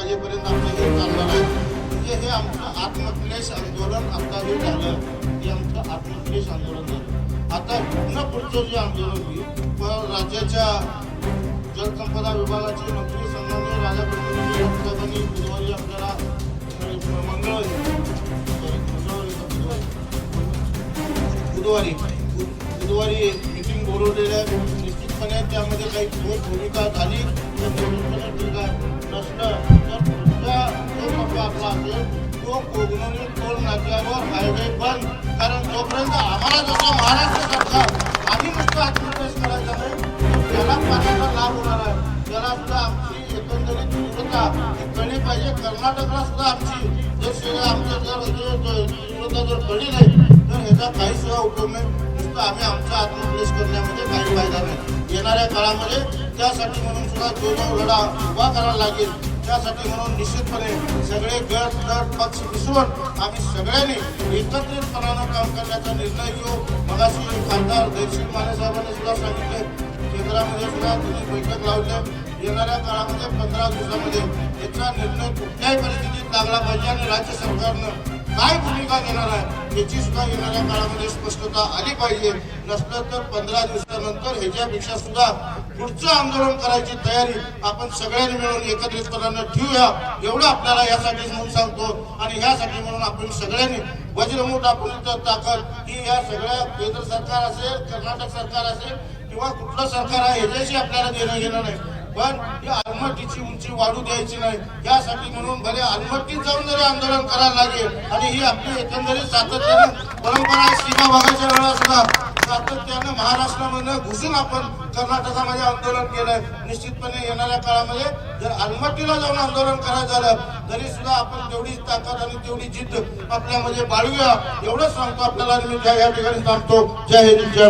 वाजेपर्यंत आमचं हे चालणार आहे म्हणजे हे आमचं आत्मक्लेश आंदोलन आता हे झालं हे आमचं आत्मक्लेश आंदोलन झालं. आता पुन्हा पुढचं जे आंदोलन होईल राज्याच्या जलसंपदा विभागाचे मंत्री सन्माननीय राजा साहेबांनी बुधवारी आपल्याला मंगळवारी बुधवारी बुधवारी बु- मिटिंग निश्चितपणे त्यामध्ये काही ठोस भूमिका झाली. टप्पा तो कोगनोनी टोल नाक्यावर हायवे बंद कारण जोपर्यंत आम्हाला जसं महाराष्ट्र सरकार आम्ही नुसतं आत्मप्रवेश करायचा नाही त्याला पाण्याचा लाभ होणार आहे त्याला सुद्धा आमची एकंदरीत तीव्रता ही कळली पाहिजे कर्नाटकला सुद्धा आमची जर सेवा आमचं जर तीव्रता जर कळली नाही तर ह्याचा काही सेवा उपयोग नाही नुसतं आम्ही आमचा आत्मप्रवेश करण्यामध्ये काही फायदा नाही येणाऱ्या काळामध्ये त्यासाठी म्हणून सुद्धा जो जो लढा उभा करावा लागेल त्यासाठी म्हणून निश्चितपणे सगळे गट गट पक्ष मिसळून आम्ही सगळ्यांनी एकत्रितपणानं काम करण्याचा निर्णय घेऊ मगाशी खासदार दर्शन माने साहेबांनी सुद्धा सांगितले. केंद्रामध्ये सुद्धा तुम्ही बैठक लावली. येणाऱ्या काळामध्ये पंधरा दिवसामध्ये याचा निर्णय कुठल्याही परिस्थितीत लागला पाहिजे आणि राज्य सरकारनं काय भूमिका घेणार आहे याची सुद्धा येणाऱ्या काळामध्ये स्पष्टता आली पाहिजे. नसलं तर पंधरा दिवसानंतर ह्याच्यापेक्षा सुद्धा पुढचं आंदोलन करायची तयारी आपण सगळ्यांनी मिळून एकत्रितपणानं ठेवूया. एवढं आपल्याला यासाठी म्हणून सांगतो. आणि ह्यासाठी म्हणून आपण सगळ्यांनी वज्रमूठ आपण ताकद की या सगळ्या केंद्र सरकार असेल कर्नाटक सरकार असेल किंवा कुठलं सरकार आहे ह्याच्याशी आपल्याला देणं घेणं नाही. पण या अलमट्टीची उंची वाढू द्यायची नाही. यासाठी म्हणून भले अलमट्टीत जाऊन जरी आंदोलन करायला लागेल आणि ही आपली एकंदरीत सातत्यानं परंपरा सीमा भागाच्या वेळा सुद्धा सातत्यानं महाराष्ट्रामध्ये घुसून आपण कर्नाटकामध्ये आंदोलन केलंय. निश्चितपणे येणाऱ्या काळामध्ये जर अलमट्टीला जाऊन आंदोलन करायचं झालं तरी सुद्धा आपण तेवढी ताकद आणि तेवढी जिद्द आपल्यामध्ये बाळूया एवढंच सांगतो आपल्याला मी या ठिकाणी थांबतो. जय हिंद जय